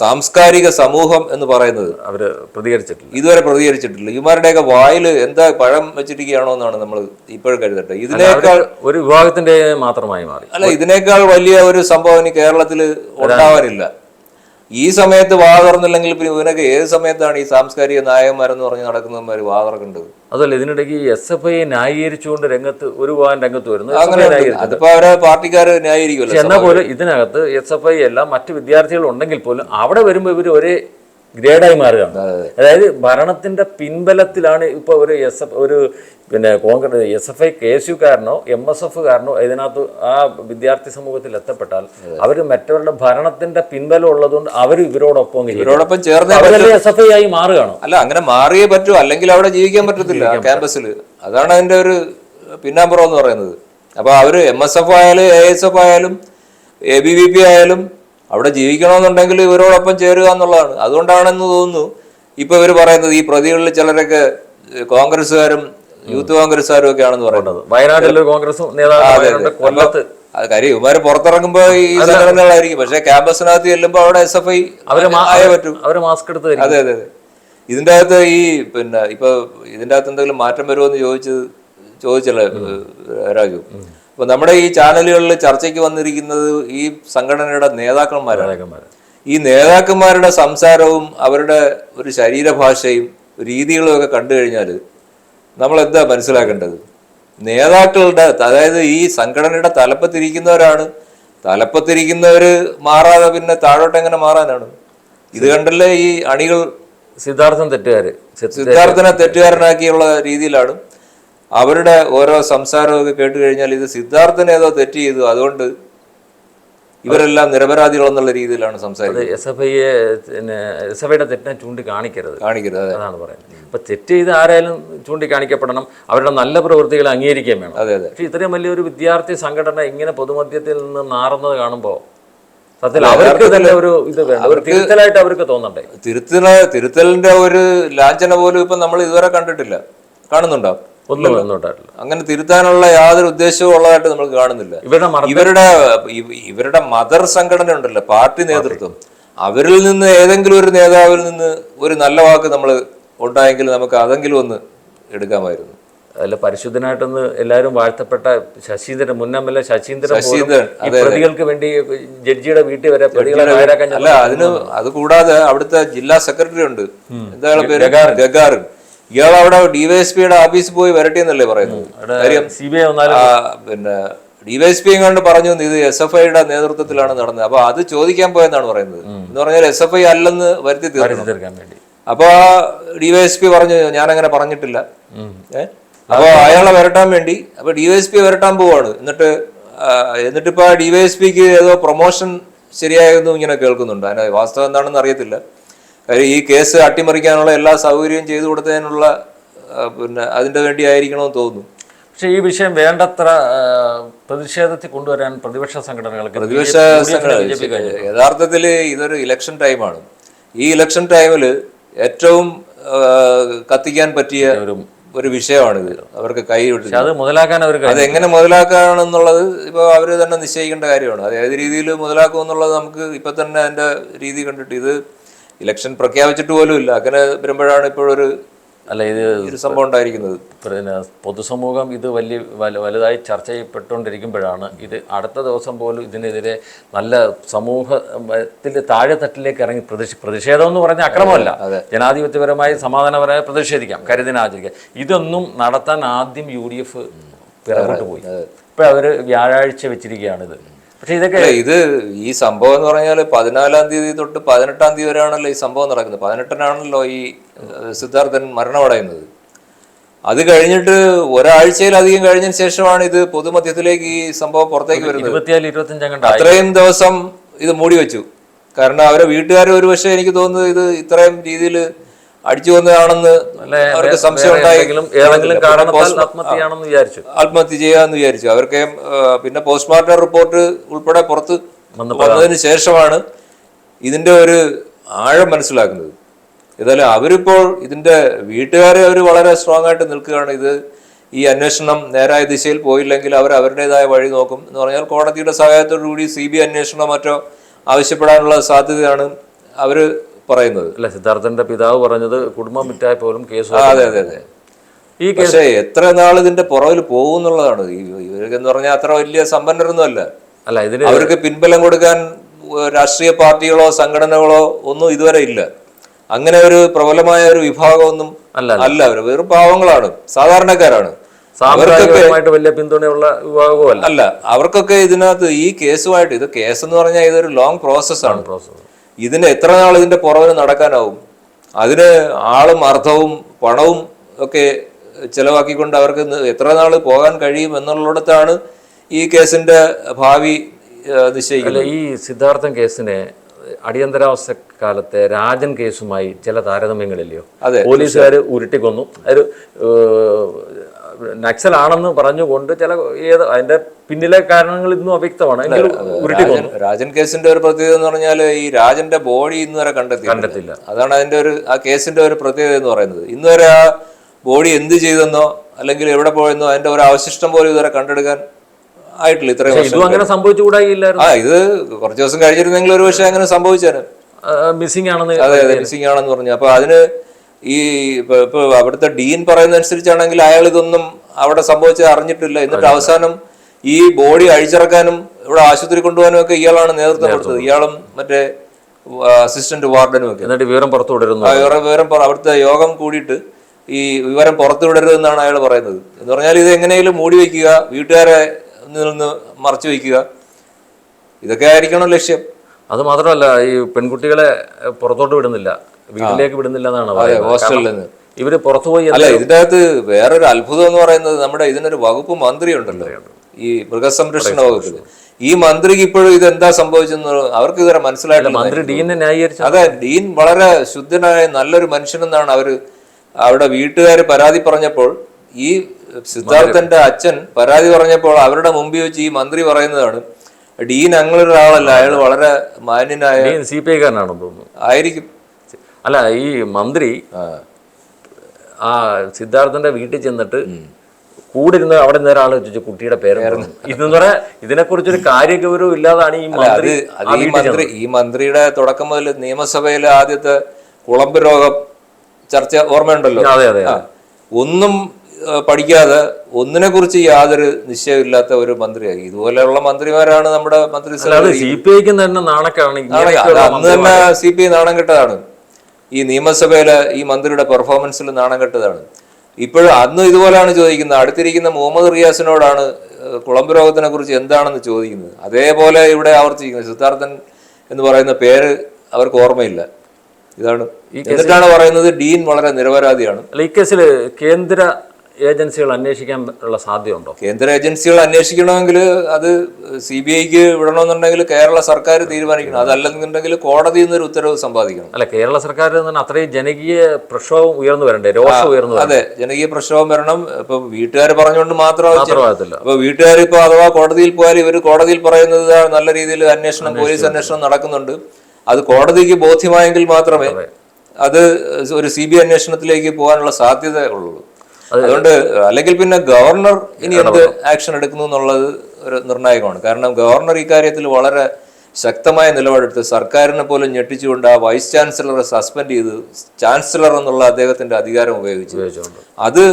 സാംസ്കാരിക സമൂഹം എന്ന് പറയുന്നത് അവർ പ്രതികരിച്ചിട്ടില്ല. ഇതുവരെ പ്രതികരിച്ചിട്ടില്ല. ഇവരുടെയൊക്കെ വായിൽ എന്താ പഴം വെച്ചിരിക്കുകയാണോ എന്നാണ് നമ്മൾ ഇപ്പോഴും കരുതട്ടെ ഇതിനേക്കാൾ ഒരു വിഭാഗത്തിന്റെ മാത്രമായി മാറി. അല്ല ഇതിനേക്കാൾ വലിയ ഒരു സംഭവം ഇനി കേരളത്തിൽ ഉണ്ടാവാനില്ല. ഈ സമയത്ത് വാ തുറന്നില്ലെങ്കിൽ പിന്നെ ഇവനൊക്കെ ഏത് സമയത്താണ് ഈ സാംസ്കാരിക നായകന്മാരെന്ന് പറഞ്ഞ് നടക്കുന്നവന്മാർ വാ തുറക്കേണ്ടത്? അതല്ല ഇതിനിടയ്ക്ക് എസ് എഫ് ഐയെ ന്യായീകരിച്ചുകൊണ്ട് രംഗത്ത് ഒരു വിഭാഗം രംഗത്ത് വരുന്നു. അങ്ങനെ. അതിപ്പോ അവരെ പാർട്ടിക്കാർ ന്യായീകരിക്കുമല്ലോ എന്നാ എന്നാൽ പോലും ഇതിനകത്ത് എസ് എഫ് ഐ എല്ലാം മറ്റ് വിദ്യാർത്ഥികൾ ഉണ്ടെങ്കിൽ പോലും അവിടെ വരുമ്പോൾ ഇവർ ഒരേ ഗ്രേഡായി മാറുകയാണ്. അതായത് ഭരണത്തിന്റെ പിൻബലത്തിലാണ് ഇപ്പൊ ഒരു എസ് എഫ് ഒരു പിന്നെ Congress S F I K S യുക്കാരനോ M S F കാരനോ ഇതിനകത്ത് ആ വിദ്യാർത്ഥി സമൂഹത്തിൽ എത്തപ്പെട്ടാൽ അവർ മറ്റവരുടെ ഭരണത്തിന്റെ പിൻബലം ഉള്ളതുകൊണ്ട് അവർ ഇവരോടൊപ്പം. ഇവരോടൊപ്പം ചേർന്ന് എസ് എഫ് ഐ ആയി മാറുകയാണോ. അല്ല അങ്ങനെ മാറിയേ പറ്റൂ. അല്ലെങ്കിൽ അവിടെ ജീവിക്കാൻ പറ്റത്തില്ല ക്യാമ്പസിൽ അതാണ് അതിന്റെ ഒരു പിന്നാമ്പുറം എന്ന് പറയുന്നത്. അപ്പൊ അവർ എം എസ് എഫ് ആയാലും എ എസ് എഫ് ആയാലും എ ബി വി പി ആയാലും അവിടെ ജീവിക്കണമെന്നുണ്ടെങ്കിൽ ഇവരോടൊപ്പം ചേരുക എന്നുള്ളതാണ്. അതുകൊണ്ടാണെന്ന് തോന്നുന്നു ഇപ്പൊ ഇവർ പറയുന്നത് ഈ പ്രതികളിൽ ചിലരൊക്കെ കോൺഗ്രസ്സുകാരും യൂത്ത് കോൺഗ്രസ്സുകാരും ഒക്കെ ആണെന്ന് പറയുന്നത് വയനാട്ടിലെ കോൺഗ്രസും നേതാക്കളുണ്ട് കൊല്ലത്ത് അത് കാര്യം ഇവർ പുറത്തിറങ്ങുമ്പോ ഈ സംഘടനകളായിരിക്കും. പക്ഷെ ക്യാമ്പസിനകത്ത് ചെല്ലുമ്പോ അവിടെ എസ് എഫ് ഐ അവരെ പറ്റും. അവരെ മാസ്ക് എടുത്ത് അതെ അതെ അതെ. ഇതിന്റെ അകത്ത് ഈ പിന്നെ ഇപ്പൊ ഇതിന്റെ അകത്ത് എന്തെങ്കിലും മാറ്റം വരുമോ എന്ന് ചോദിച്ചത് ചോദിച്ചല്ലേ രാജു? അപ്പൊ നമ്മുടെ ഈ ചാനലുകളിൽ ചർച്ചയ്ക്ക് വന്നിരിക്കുന്നത് ഈ സംഘടനയുടെ നേതാക്കന്മാരാണ്. ഈ നേതാക്കന്മാരുടെ സംസാരവും അവരുടെ ഒരു ശരീരഭാഷയും രീതികളും ഒക്കെ കണ്ടു കഴിഞ്ഞാൽ നമ്മൾ എന്താ മനസ്സിലാക്കേണ്ടത്? നേതാക്കളുടെ അതായത് ഈ സംഘടനയുടെ തലപ്പത്തിരിക്കുന്നവരാണ്. തലപ്പത്തിരിക്കുന്നവർ മാറാതെ പിന്നെ താഴോട്ട് എങ്ങനെ മാറാനാണ്? ഇത് കണ്ടല്ലേ ഈ അണികൾ സിദ്ധാർത്ഥൻ തെറ്റുകാർ സിദ്ധാർത്ഥനെ തെറ്റുകാരനാക്കിയുള്ള രീതിയിലാണ്. അവരുടെ ഓരോ സംസാരമൊക്കെ കേട്ട് കഴിഞ്ഞാൽ ഇത് സിദ്ധാർത്ഥനെ ഏതോ തെറ്റ് ചെയ്തു. അതുകൊണ്ട് ഇവരെല്ലാം നിരപരാധികളെന്നുള്ള രീതിയിലാണ് സംസാരിക്കുന്നത്. എസ് എഫ് ഐയെ പിന്നെ എസ് എഫ് ഐയുടെ തെറ്റിനെ ചൂണ്ടിക്കാണിക്കരുത്. കാണിക്കരുത് അതാണ് പറയുന്നത്. അപ്പൊ തെറ്റ് ചെയ്ത് ആരായാലും ചൂണ്ടിക്കാണിക്കപ്പെടണം. അവരുടെ നല്ല പ്രവൃത്തികൾ അംഗീകരിക്കുകയും വേണം. അതെ അതെ. പക്ഷെ ഇത്രയും വലിയൊരു വിദ്യാർത്ഥി സംഘടന ഇങ്ങനെ പൊതുമധ്യത്തിൽ നിന്ന് നാറുന്നത് കാണുമ്പോൾ സത്യത്തിൽ അവർക്ക് തന്നെ ഒരു ഇത് തിരുത്തലായിട്ട് അവർക്ക് തോന്നണ്ടേ? തിരുത്തല തിരുത്തലിന്റെ ഒരു ലാഞ്ചന പോലും ഇപ്പൊ നമ്മൾ ഇതുവരെ കണ്ടിട്ടില്ല. കാണുന്നുണ്ടോ? ഒന്നും ഒന്നുണ്ടായിട്ടില്ല അങ്ങനെ തിരുത്താനുള്ള യാതൊരു ഉദ്ദേശവും ഉള്ളതായിട്ട് നമ്മൾ കാണുന്നില്ല. ഇവരുടെ ഇവരുടെ ഇവരുടെ മദർ സംഘടന ഉണ്ടല്ലോ പാർട്ടി നേതൃത്വം. അവരിൽ നിന്ന് ഏതെങ്കിലും ഒരു നേതാവിൽ നിന്ന് ഒരു നല്ല വാക്ക് നമ്മൾ ഉണ്ടായെങ്കിൽ നമുക്ക് അതെങ്കിലും ഒന്ന് എടുക്കാമായിരുന്നു. അല്ല പരിശുദ്ധനായിട്ടൊന്ന് എല്ലാവരും വാഴ്ത്തപ്പെട്ട ശശീന്ദ്രൻ മുന്നമ്മല്ല ശശീന്ദ്രൻ പ്രതികൾക്ക് വേണ്ടി ജഡ്ജിയുടെ വീട്ടിൽ വരെ പ്രതികളെ അല്ല അതിന് അത് കൂടാതെ അവിടുത്തെ ജില്ലാ സെക്രട്ടറി ഉണ്ട്. എന്താ പേര്? ഗഗാറിൻ. ഇയാൾ അവിടെ ഡിവൈഎസ്പിയുടെ ഓഫീസിൽ പോയി വരട്ടെ എന്നല്ലേ പറയുന്നത് പിന്നെ ഡിവൈഎസ്പി കണ്ട് പറഞ്ഞു ഇത് എസ് എഫ് ഐയുടെ നേതൃത്വത്തിലാണ് നടന്നത്. അപ്പൊ അത് ചോദിക്കാൻ പോയെന്നാണ് പറയുന്നത്. എന്ന് പറഞ്ഞാൽ എസ് എഫ് ഐ അല്ലെന്ന് വരുത്തി തീർക്കാൻ വേണ്ടി. അപ്പൊ ഡിവൈഎസ്പി പറഞ്ഞു ഞാൻ അങ്ങനെ പറഞ്ഞിട്ടില്ല അപ്പോൾ അപ്പൊ അയാളെ വരട്ടാൻ വേണ്ടി അപ്പൊ ഡിവൈഎസ്പി വരട്ടാൻ പോവാണ്. എന്നിട്ട് എന്നിട്ടിപ്പോ ഡിവൈഎസ്പിക്ക് ഏതോ പ്രൊമോഷൻ ശരിയായെന്നും ഇങ്ങനെ കേൾക്കുന്നുണ്ട്. അതിന് വാസ്തവം എന്താണെന്ന് അറിയത്തില്ല. കാര്യം ഈ കേസ് അട്ടിമറിക്കാനുള്ള എല്ലാ സൗകര്യവും ചെയ്തു കൊടുത്തതിനുള്ള പിന്നെ അതിന്റെ വേണ്ടി ആയിരിക്കണമെന്ന് തോന്നുന്നു. പക്ഷേ ഈ വിഷയം വേണ്ടത്ര പ്രതിഷേധത്തിൽ കൊണ്ടുവരാൻ പ്രതിപക്ഷ സംഘടനകൾക്ക് പ്രതിപക്ഷ കഴിഞ്ഞു യഥാർത്ഥത്തിൽ ഇതൊരു ഇലക്ഷൻ ടൈമാണ്. ഈ ഇലക്ഷൻ ടൈമിൽ ഏറ്റവും കത്തിക്കാൻ പറ്റിയ ഒരു വിഷയമാണിത്. അവർക്ക് കൈ വിട്ടു അത് മുതലാക്കാൻ അവർ അത് എങ്ങനെ മുതലാക്കാണെന്നുള്ളത് ഇപ്പോൾ അവർ തന്നെ നിശ്ചയിക്കേണ്ട കാര്യമാണ്. അത് ഏത് രീതിയിൽ മുതലാക്കും എന്നുള്ളത് നമുക്ക് ഇപ്പം തന്നെ അതിന്റെ രീതി കണ്ടിട്ട് ഇത് ഇലക്ഷൻ പ്രഖ്യാപിച്ചിട്ട് പോലും ഇല്ല. അങ്ങനെ വരുമ്പോഴാണ് ഇപ്പോഴൊരു അല്ല ഇത് ഒരു സംഭവം ഉണ്ടായിരിക്കുന്നത്. പിന്നെ പൊതുസമൂഹം ഇത് വലിയ വല- വലുതായി ചർച്ച ചെയ്യപ്പെട്ടുകൊണ്ടിരിക്കുമ്പോഴാണ് ഇത് അടുത്ത ദിവസം പോലും ഇതിനെതിരെ നല്ല സമൂഹത്തിൽ താഴെത്തട്ടിലേക്ക് ഇറങ്ങി പ്രതിഷേ പ്രതിഷേധം എന്ന് പറഞ്ഞ അക്രമമല്ല. ജനാധിപത്യപരമായി സമാധാനപരമായി പ്രതിഷേധിക്കാം കരുതിനാചരിക്കാം ഇതൊന്നും നടത്താൻ ആദ്യം യു ഡി എഫ് പിറകോട്ട് പോയി. ഇപ്പോൾ അവർ വ്യാഴാഴ്ച വെച്ചിരിക്കുകയാണിത്. പക്ഷെ ഇതൊക്കെ ഇത് ഈ സംഭവം എന്ന് പറഞ്ഞാൽ പതിനാലാം തീയതി തൊട്ട് പതിനെട്ടാം തീയതി വരെയാണല്ലോ ഈ സംഭവം നടക്കുന്നത്. പതിനെട്ടിനാണല്ലോ ഈ സിദ്ധാർത്ഥൻ മരണമടയുന്നത്. അത് കഴിഞ്ഞിട്ട് ഒരാഴ്ചയിലധികം കഴിഞ്ഞതിന് ശേഷമാണ് ഇത് പൊതുമധ്യത്തിലേക്ക് ഈ സംഭവം പുറത്തേക്ക് വരുന്നത്. അത്രയും ദിവസം ഇത് മൂടി വെച്ചു. കാരണം അവരെ വീട്ടുകാർ ഒരു പക്ഷേ എനിക്ക് തോന്നുന്നത് ഇത് ഇത്രയും രീതിയിൽ അടിച്ചു കൊന്നതാണെന്ന് അവർക്ക് സംശയം ഉണ്ടായെങ്കിലും ഏതെങ്കിലും ആത്മഹത്യയാണെന്ന് വിചാരിച്ചു. ആത്മഹത്യ ചെയ്യാന്ന് വിചാരിച്ചു. അവർക്ക് പിന്നെ പോസ്റ്റ്മോർട്ടം റിപ്പോർട്ട് ഉൾപ്പെടെ പുറത്ത് വന്നതിന് ശേഷമാണ് ഇതിന്റെ ഒരു ആഴം മനസ്സിലാക്കുന്നത്. ഏതായാലും അവരിപ്പോൾ ഇതിന്റെ വീട്ടുകാരെ അവർ വളരെ സ്ട്രോങ് ആയിട്ട് നിൽക്കുകയാണ്. ഇത് ഈ അന്വേഷണം നേരായ ദിശയിൽ പോയില്ലെങ്കിൽ അവർ അവരുടേതായ വഴി നോക്കും എന്ന് പറഞ്ഞാൽ കോടതിയുടെ സഹായത്തോടു കൂടി സി ബി അന്വേഷണമോ മറ്റോ ആവശ്യപ്പെടാനുള്ള സാധ്യതയാണ്. അവർ പറയുന്നത്. അല്ല സിദ്ധാർത്ഥന്റെ പിതാവ് പറഞ്ഞത് കുടുംബം വിറ്റായ പോലും കേസ് അതെ അതെ അതെ. ഈ കേസ് പക്ഷേ എത്ര നാൾ ഇതിന്റെ പുറകിൽ പോകും എന്നുള്ളതാണ് ഇവർക്കെന്ന് ഇവർക്ക് എന്ന് പറഞ്ഞാൽ അത്ര വലിയ സമ്പന്നരൊന്നും അല്ല അല്ല ഇതിന് അവർക്ക് പിൻബലം കൊടുക്കാൻ രാഷ്ട്രീയ പാർട്ടികളോ സംഘടനകളോ ഒന്നും ഇതുവരെ ഇല്ല. അങ്ങനെ ഒരു പ്രബലമായ ഒരു വിഭാഗമൊന്നും അല്ല, അല്ല. അവർ വെറും പാവങ്ങളാണ്. സാധാരണക്കാരാണ്. വലിയ പിന്തുണയുള്ള വിഭാഗവും അല്ല അവർക്കൊക്കെ ഇതിനകത്ത് ഈ കേസുമായിട്ട് ഇത് കേസ് എന്ന് പറഞ്ഞാൽ ഇതൊരു ലോങ് പ്രോസസ്സാണ് പ്രോസസ്സ് ഇതിന് എത്ര നാൾ ഇതിന്റെ പുറകിൽ നടക്കാനാവും? അതിന് ആളും അർത്ഥവും പണവും ഒക്കെ ചിലവാക്കിക്കൊണ്ട് അവർക്ക് എത്ര നാൾ പോകാൻ കഴിയും എന്നുള്ളിടത്താണ് ഈ കേസിന്റെ ഭാവി നിശ്ചയിക്കുന്നത്. ഈ സിദ്ധാർത്ഥൻ കേസിനെ അടിയന്തരാവസ്ഥ കാലത്തെ രാജൻ കേസുമായി ചില താരതമ്യങ്ങളില്ലയോ? അതെ, പോലീസുകാർ ഉരുട്ടിക്കൊന്നു ഒരു നക്സൽ ആണെന്ന് പറഞ്ഞുകൊണ്ട് ചില ഏത് അതിന്റെ പിന്നിലെ കാരണങ്ങൾ ഇന്നും അവ്യക്തമാണ്. രാജൻ- കേസിന്റെ ഒരു പ്രത്യേകത എന്ന് പറഞ്ഞാൽ ഈ രാജന്റെ ബോഡി ഇന്ന് വരെ കണ്ടെത്തി കണ്ടെത്തില്ല അതാണ് അതിന്റെ ഒരു ആ കേസിന്റെ ഒരു പ്രത്യേകത എന്ന് പറയുന്നത്. ഇന്ന് വരെ ആ ബോഡി എന്ത് ചെയ്തെന്നോ അല്ലെങ്കിൽ എവിടെ പോയെന്നോ അതിന്റെ ഒരു അവശിഷ്ടം പോലും ഇതുവരെ കണ്ടെടുക്കാൻ ആയിട്ടില്ല. ഇത്രയും വർഷം ഇതും അങ്ങനെ സംഭവിച്ചുകൂടായില്ലായിരുന്നു. ആ ഇത് കുറച്ച് ദിവസം കഴിഞ്ഞിരുന്നെങ്കിൽ ഒരു പക്ഷേ അങ്ങനെ സംഭവിച്ചാണ് മിസ്സിംഗ് ആണെന്ന് അതെ അതെ മിസ്സിംഗ് ആണെന്ന് പറഞ്ഞു. അപ്പൊ അതിന് ഈ ഇപ്പൊ ഇപ്പൊ അവിടുത്തെ ഡീൻ പറയുന്ന അനുസരിച്ചാണെങ്കിൽ അയാൾ ഇതൊന്നും അവിടെ സംഭവിച്ചത് അറിഞ്ഞിട്ടില്ല. എന്നിട്ട് അവസാനം ഈ ബോഡി അഴിച്ചിറക്കാനും ഇവിടെ ആശുപത്രി കൊണ്ടുപോകാനും ഒക്കെ ഇയാളാണ് നേതൃത്വം കൊടുത്തത്. ഇയാളും മറ്റേ അസിസ്റ്റന്റ് വാർഡനും ഒക്കെ. എന്നിട്ട് വിവരം പുറത്തു വിടരുന്നു. വിവരം അവിടുത്തെ യോഗം കൂടിയിട്ട് ഈ വിവരം പുറത്തു വിടരുതെന്നാണ് അയാൾ പറയുന്നത്. എന്ന് പറഞ്ഞാൽ ഇത് എങ്ങനെയും മൂടി വയ്ക്കുക വീട്ടുകാരെ നിന്ന് മറച്ചു വയ്ക്കുക. ഇതൊക്കെ ആയിരിക്കണം ലക്ഷ്യം. അത് മാത്രമല്ല ഈ പെൺകുട്ടികളെ പുറത്തോട്ട് വിടുന്നില്ല. വീട്ടിലേക്ക് വിടുന്നില്ല എന്നാണ് ഹോസ്റ്റലിൽ നിന്ന്. ഇവർ പുറത്തു പോയി അല്ല ഇതിന്റെ അകത്ത് വേറൊരു അത്ഭുതം എന്ന് പറയുന്നത് നമ്മുടെ ഇതിനൊരു വകുപ്പ് മന്ത്രി ഉണ്ടല്ലോ ഈ മൃഗസംരക്ഷണ വകുപ്പിൽ ഈ മന്ത്രിക്ക് ഇപ്പോഴും ഇതെന്താ എന്താ സംഭവിച്ചെന്ന് അവർക്ക് ഇതുവരെ മനസ്സിലായിട്ടില്ല. മന്ത്രി ഡീനെ ന്യായീകരിച്ചു അതെ ഡീൻ വളരെ ശുദ്ധനായ നല്ലൊരു മനുഷ്യനെന്നാണ് അവർ അവിടെ വീട്ടുകാർ പരാതി പറഞ്ഞപ്പോൾ ഈ സിദ്ധാർത്ഥന്റെ അച്ഛൻ പരാതി പറഞ്ഞപ്പോൾ അവരുടെ മുമ്പിൽ വെച്ച് ഈ മന്ത്രി പറയുന്നതാണ് ഡീൻ അങ്ങനെ ഒരാളല്ല അയാൾ വളരെ മാന്യനായ സി പി ഐക്കാരനാണെന്ന് തോന്നുന്നു. ആയിരിക്കും. അല്ല ഈ മന്ത്രി ആ. സിദ്ധാർത്ഥന്റെ വീട്ടിൽ ചെന്നിട്ട് കൂടെ ഇരുന്ന് അവിടെ നിന്ന് ഒരാൾ ചോദിച്ചു കുട്ടിയുടെ പേര് ഇതെന്ന് പറയാ ഇതിനെക്കുറിച്ചൊരു കാര്യഗൗരവം ഇല്ലാതാണ് ഈ മന്ത്രി ഈ മന്ത്രി ഈ മന്ത്രിയുടെ തുടക്കം മുതൽ നിയമസഭയിലെ ആദ്യത്തെ കുളമ്പ് രോഗം ചർച്ച ഓർമ്മയുണ്ടല്ലോ? അതെ അതെ ഒന്നും പഠിക്കാതെ ഒന്നിനെ കുറിച്ച് യാതൊരു നിശ്ചയമില്ലാത്ത ഒരു മന്ത്രിയായി. ഇതുപോലെയുള്ള മന്ത്രിമാരാണ് നമ്മുടെ മന്ത്രിസഭ സി പി ഐക്ക് തന്നെ നാണക്കാണ് അന്ന് തന്നെ സി പി ഐ നാണം കെട്ടതാണ്. ഈ നിയമസഭയിലെ ഈ മന്ത്രിയുടെ പെർഫോമൻസിൽ നാണം കെട്ടതാണ്. ഇപ്പോഴും അന്ന് ഇതുപോലെയാണ് ചോദിക്കുന്നത്. അടുത്തിരിക്കുന്ന മുഹമ്മദ് റിയാസിനോടാണ് കുളമ്പ് രോഗത്തിനെ കുറിച്ച് എന്താണെന്ന് ചോദിക്കുന്നത്. അതേപോലെ ഇവിടെ ആവർത്തിക്കുന്നത് സിദ്ധാർത്ഥൻ എന്ന് പറയുന്ന പേര് അവർക്ക് ഓർമ്മയില്ല. ഇതാണ്. എന്നിട്ടാണ് പറയുന്നത് ഡീൻ വളരെ നിരപരാധിയാണ്. അല്ല ഈ കേസിൽ കേന്ദ്ര ഏജൻസികൾ അന്വേഷിക്കാൻ ഉള്ള സാധ്യതയുണ്ടോ? കേന്ദ്ര ഏജൻസികൾ അന്വേഷിക്കണമെങ്കിൽ അത് സി ബി ഐക്ക് വിടണമെന്നുണ്ടെങ്കിൽ കേരള സർക്കാർ തീരുമാനിക്കണം. അതല്ലെന്നുണ്ടെങ്കിൽ കോടതി നിന്നൊരു ഉത്തരവ് സമ്പാദിക്കണം. അല്ല കേരള സർക്കാർ തന്നെ അത്രയും ജനകീയ പ്രക്ഷോഭം ഉയർന്നു വരണ്ടേ? രോഷം ഉയർന്നു അതെ ജനകീയ പ്രക്ഷോഭം വരണം. ഇപ്പൊ വീട്ടുകാർ പറഞ്ഞുകൊണ്ട് മാത്രം ഉത്തരവാദിത്തമില്ല അപ്പൊ വീട്ടുകാർ ഇപ്പൊ അഥവാ കോടതിയിൽ പോയാൽ ഇവർ കോടതിയിൽ പറയുന്നത് നല്ല രീതിയിൽ അന്വേഷണം പോലീസ് അന്വേഷണം നടക്കുന്നുണ്ട്. അത് കോടതിക്ക് ബോധ്യമായെങ്കിൽ മാത്രമേ അത്. ഒരു സി ബി അന്വേഷണത്തിലേക്ക് പോകാനുള്ള സാധ്യത ഉള്ളൂ അതുകൊണ്ട് അല്ലെങ്കിൽ പിന്നെ ഗവർണർ ഇനി എന്ത് ആക്ഷൻ എടുക്കുന്നു എന്നുള്ളത് ഒരു നിർണായകമാണ്. കാരണം ഗവർണർ ഇക്കാര്യത്തിൽ വളരെ ശക്തമായ നിലപാടെടുത്ത് സർക്കാരിനെ പോലും ഞെട്ടിച്ചുകൊണ്ട് ആ വൈസ് ചാൻസലറെ സസ്പെൻഡ് ചെയ്ത് ചാൻസലർ എന്നുള്ള അദ്ദേഹത്തിന്റെ അധികാരം ഉപയോഗിച്ചു. അത്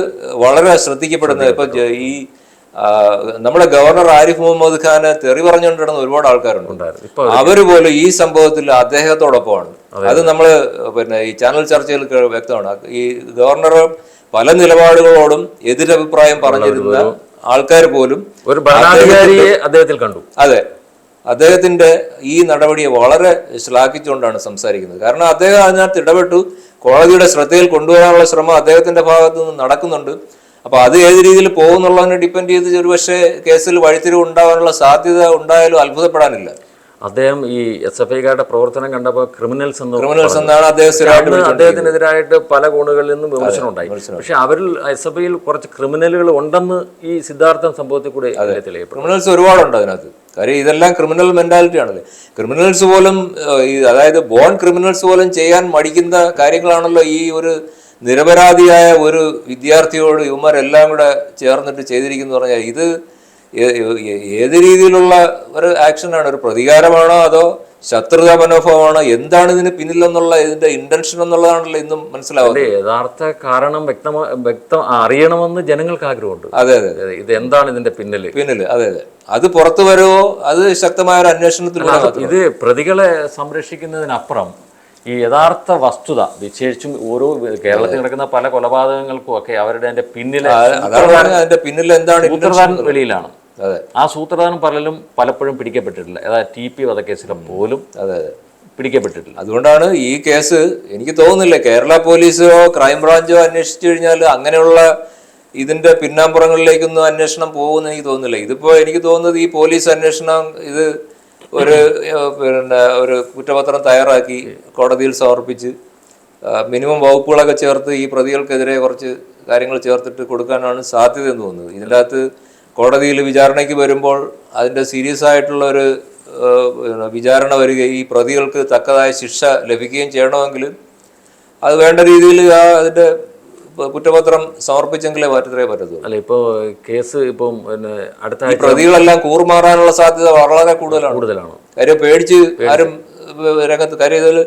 വളരെ ശ്രദ്ധിക്കപ്പെടുന്നത് ഇപ്പൊ ഈ നമ്മുടെ ഗവർണർ ആരിഫ് മുഹമ്മദ് ഖാനെ തെറി പറഞ്ഞുകൊണ്ടിരുന്ന ഒരുപാട് ആൾക്കാരുണ്ട്. അവർ പോലും ഈ സംഭവത്തിൽ അദ്ദേഹത്തോടൊപ്പമാണ്. അത് നമ്മൾ പിന്നെ ഈ ചാനൽ ചർച്ചയിൽ വ്യക്തമാണ്. ഈ ഗവർണർ പല നിലപാടുകളോടും എതിരഭിപ്രായം പറഞ്ഞിരുന്ന ആൾക്കാർ പോലും ഒരു ഭരണാധികാരിയെ അദ്ദേഹത്തിൽ കണ്ടു. അതെ. അദ്ദേഹത്തിന്റെ ഈ നടപടിയെ വളരെ ശ്ലാഘിച്ചുകൊണ്ടാണ് സംസാരിക്കുന്നത്. കാരണം അദ്ദേഹം അതിനകത്ത് ഇടപെട്ടു. കോടതിയുടെ ശ്രദ്ധയിൽ കൊണ്ടുവരാനുള്ള ശ്രമം അദ്ദേഹത്തിന്റെ ഭാഗത്തു നിന്ന് നടക്കുന്നുണ്ട്. അപ്പൊ അത് ഏത് രീതിയിൽ പോകുന്നുള്ളതിനെ ഡിപ്പെൻഡ് ചെയ്ത് ഒരുപക്ഷെ കേസിൽ വഴിത്തിരിവ് ഉണ്ടാവാനുള്ള സാധ്യത ഉണ്ടായാലും അത്ഭുതപ്പെടാനില്ല. അദ്ദേഹം ഈ എസ് എഫ് ഐക്കാരുടെ പ്രവർത്തനം കണ്ടപ്പോൾ ക്രിമിനൽസ് എന്ന് ക്രിമിനൽസ് എന്നാണ് അദ്ദേഹം. അദ്ദേഹത്തിനെതിരായിട്ട് പല കോണുകളിൽ നിന്നും വിമർശനം ഉണ്ടായി. പക്ഷെ അവരിൽ എസ് എഫ് ഐയിൽ കുറച്ച് ക്രിമിനലുകൾ ഉണ്ടെന്ന് ഈ സിദ്ധാർത്ഥൻ സംഭവത്തിൽ കൂടെ ക്രിമിനൽസ് ഒരുപാടുണ്ട് അതിനകത്ത്. കാര്യം ഇതെല്ലാം ക്രിമിനൽ മെന്റാലിറ്റി ആണല്ലോ ക്രിമിനൽസ് പോലും അതായത് ബോൺ ക്രിമിനൽസ് പോലും ചെയ്യാൻ മടിക്കുന്ന കാര്യങ്ങളാണല്ലോ ഈ ഒരു നിരപരാധിയായ ഒരു വിദ്യാർത്ഥിയോട് ഇവന്മാരെല്ലാം കൂടെ ചേർന്നിട്ട് ചെയ്തിരിക്കുന്നു പറഞ്ഞാൽ ഇത് ഏത് രീതിയിലുള്ള ഒരു ആക്ഷനാണ്? ഒരു പ്രതികാരമാണോ അതോ ശത്രുതാ മനോഭാവമാണോ എന്താണ് ഇതിന് പിന്നിലെന്നുള്ള ഇതിന്റെ ഇന്റൻഷൻ എന്നുള്ളതാണല്ലോ ഇന്നും മനസ്സിലാവുന്നത്. യഥാർത്ഥ കാരണം വ്യക്തമാ വ്യക്തം അറിയണമെന്ന് ജനങ്ങൾക്ക് ആഗ്രഹമുണ്ട്. അതെ അതെ ഇത് എന്താണ് ഇതിന്റെ പിന്നിൽ പിന്നിൽ അതെ അതെ. അത് പുറത്തു വരുമോ അത് ശക്തമായ ഒരു അന്വേഷണത്തിൽ ഇത് പ്രതികളെ സംരക്ഷിക്കുന്നതിനപ്പുറം ഈ യഥാർത്ഥ വസ്തുത വിശേഷിച്ചും ഓരോ കേരളത്തിൽ നടക്കുന്ന പല കൊലപാതകങ്ങൾക്കും ഒക്കെ അവരുടെ അതിന്റെ പിന്നിലെ അതിന്റെ പിന്നിൽ എന്താണ് വെളിയിലാണ്. അതെ. ആ സൂത്രധാനം പലരും പലപ്പോഴും പിടിക്കപ്പെട്ടിട്ടില്ല. അതായത് ടി പി വധക്കേസിലും പോലും അതെ അതെ. പിടിക്കപ്പെട്ടിട്ടില്ല. അതുകൊണ്ടാണ് ഈ കേസ് എനിക്ക് തോന്നുന്നില്ല കേരള പോലീസോ ക്രൈംബ്രാഞ്ചോ അന്വേഷിച്ചു കഴിഞ്ഞാൽ അങ്ങനെയുള്ള ഇതിന്റെ പിന്നാമ്പുറങ്ങളിലേക്കൊന്നും അന്വേഷണം പോകുമെന്ന് എനിക്ക് തോന്നുന്നില്ല. ഇതിപ്പോ എനിക്ക് തോന്നുന്നത് ഈ പോലീസ് അന്വേഷണം ഇത് ഒരു പിന്നെ ഒരു കുറ്റപത്രം തയ്യാറാക്കി കോടതിയിൽ സമർപ്പിച്ച് മിനിമം വകുപ്പുകളൊക്കെ ചേർത്ത് ഈ പ്രതികൾക്കെതിരെ കുറച്ച് കാര്യങ്ങൾ ചേർത്തിട്ട് കൊടുക്കാനാണ് സാധ്യത എന്ന് തോന്നുന്നത്. ഇതിന്റെ അകത്ത് കോടതിയിൽ വിചാരണയ്ക്ക് വരുമ്പോൾ അതിന്റെ സീരിയസ് ആയിട്ടുള്ള ഒരു വിചാരണ വരികയും ഈ പ്രതികൾക്ക് തക്കതായ ശിക്ഷ ലഭിക്കുകയും ചെയ്യണമെങ്കിൽ അത് വേണ്ട രീതിയിൽ ആ അതിന്റെ കുറ്റപത്രം സമർപ്പിച്ചെങ്കിലേ മാറ്റത്തേ പറ്റത്തുള്ളൂ. അല്ല ഇപ്പോ കേസ് ഇപ്പം പിന്നെ അടുത്ത പ്രതികളെല്ലാം കൂറുമാറാനുള്ള സാധ്യത വളരെ കൂടുതലാണ്. കൂടുതലാണ്. കാര്യം പേടിച്ച് ആരും രംഗത്ത് കാര്യം ഇതിൽ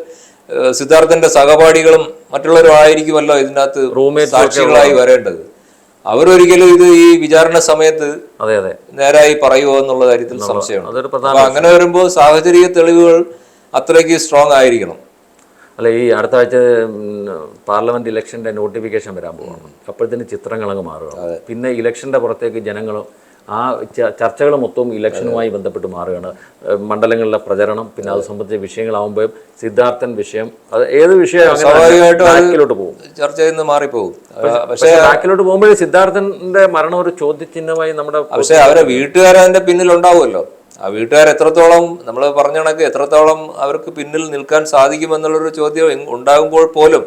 സിദ്ധാർത്ഥന്റെ സഹപാഠികളും മറ്റുള്ളവരും ആയിരിക്കുമല്ലോ ഇതിനകത്ത് സാക്ഷികളായി വരേണ്ടത്. അവരൊരിക്കലും ഇത് ഈ വിചാരണ സമയത്ത് അതെ അതെ. നേരായി പറയുമോ എന്നുള്ള കാര്യത്തിൽ സംശയമാണ് അതൊരു പ്രധാന അങ്ങനെ വരുമ്പോൾ സാഹചര്യ തെളിവുകൾ അത്രയ്ക്ക് സ്ട്രോങ് ആയിരിക്കണം. അല്ല ഈ അടുത്ത ആഴ്ച പാർലമെന്റ് ഇലക്ഷന്റെ നോട്ടിഫിക്കേഷൻ വരാൻ പോകണം അപ്പോഴത്തേന് ചിത്രങ്ങൾ അങ്ങ് മാറുകയാണ് പിന്നെ ഇലക്ഷന്റെ പുറത്തേക്ക് ജനങ്ങൾ ആ ച- ചർച്ചകൾ മൊത്തവും ഇലക്ഷനുമായി ബന്ധപ്പെട്ട് മാറുകയാണ്. മണ്ഡലങ്ങളിലെ പ്രചരണം പിന്നെ അത് സംബന്ധിച്ച വിഷയങ്ങളാവുമ്പോൾ സിദ്ധാർത്ഥൻ വിഷയം അത് ഏത് വിഷയം ബാക്കിലോട്ട് പോകും. ചർച്ച ചെയ്യുന്ന മാറിപ്പോകും. പക്ഷേ ബാക്കിലോട്ട് പോകുമ്പോഴേ സിദ്ധാർത്ഥന്റെ മരണം ഒരു ചോദ്യചിഹ്നമായി നമ്മുടെ പക്ഷേ അവരെ വീട്ടുകാരതിന്റെ പിന്നിൽ ഉണ്ടാവുമല്ലോ ആ വീട്ടുകാർ എത്രത്തോളം നമ്മൾ പറഞ്ഞ കണക്ക് എത്രത്തോളം അവർക്ക് പിന്നിൽ നിൽക്കാൻ സാധിക്കുമെന്നുള്ളൊരു ചോദ്യം ഉണ്ടാകുമ്പോൾ പോലും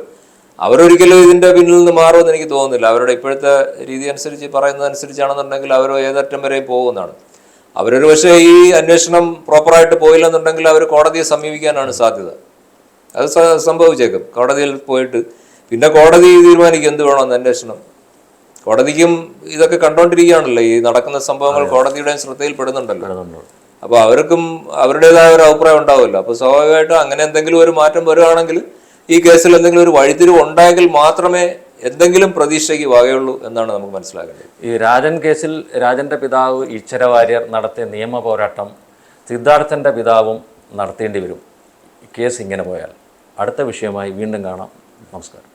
അവരൊരിക്കലും ഇതിന്റെ പിന്നിൽ നിന്ന് മാറുമെന്ന് എനിക്ക് തോന്നുന്നില്ല. അവരുടെ ഇപ്പോഴത്തെ രീതി അനുസരിച്ച് പറയുന്നതനുസരിച്ചാണെന്നുണ്ടെങ്കിൽ അവർ ഏതറ്റം വരെയും പോകുന്നതാണ്. അവരൊരു പക്ഷേ ഈ അന്വേഷണം പ്രോപ്പറായിട്ട് പോയില്ലെന്നുണ്ടെങ്കിൽ അവർ കോടതിയെ സമീപിക്കാനാണ് സാധ്യത. അത് സംഭവിച്ചേക്കും. കോടതിയിൽ പോയിട്ട് പിന്നെ കോടതി തീരുമാനിക്കും എന്ത് വേണമെന്ന് അന്വേഷണം. കോടതിക്കും ഇതൊക്കെ കണ്ടോണ്ടിരിക്കുകയാണല്ലോ. ഈ നടക്കുന്ന സംഭവങ്ങൾ കോടതിയുടെയും ശ്രദ്ധയിൽപ്പെടുന്നുണ്ടല്ലോ. അപ്പൊ അവർക്കും അവരുടേതായ ഒരു അഭിപ്രായം ഉണ്ടാവുമല്ലോ. അപ്പൊ സ്വാഭാവികമായിട്ടും അങ്ങനെ എന്തെങ്കിലും ഒരു മാറ്റം വരികയാണെങ്കിൽ ഈ കേസിൽ എന്തെങ്കിലും ഒരു വഴിത്തിരിവ് ഉണ്ടായെങ്കിൽ മാത്രമേ എന്തെങ്കിലും പ്രതീക്ഷയ്ക്ക് വകയുള്ളൂ എന്നാണ് നമുക്ക് മനസ്സിലാക്കേണ്ടത്. ഈ രാജൻ കേസിൽ രാജന്റെ പിതാവ് ഈശ്വര വാര്യർ നടത്തിയ നിയമ പോരാട്ടം സിദ്ധാർത്ഥന്റെ പിതാവും നടത്തേണ്ടി വരും. കേസ് ഇങ്ങനെ പോയാൽ അടുത്ത വിഷയമായി വീണ്ടും കാണാം. നമസ്കാരം.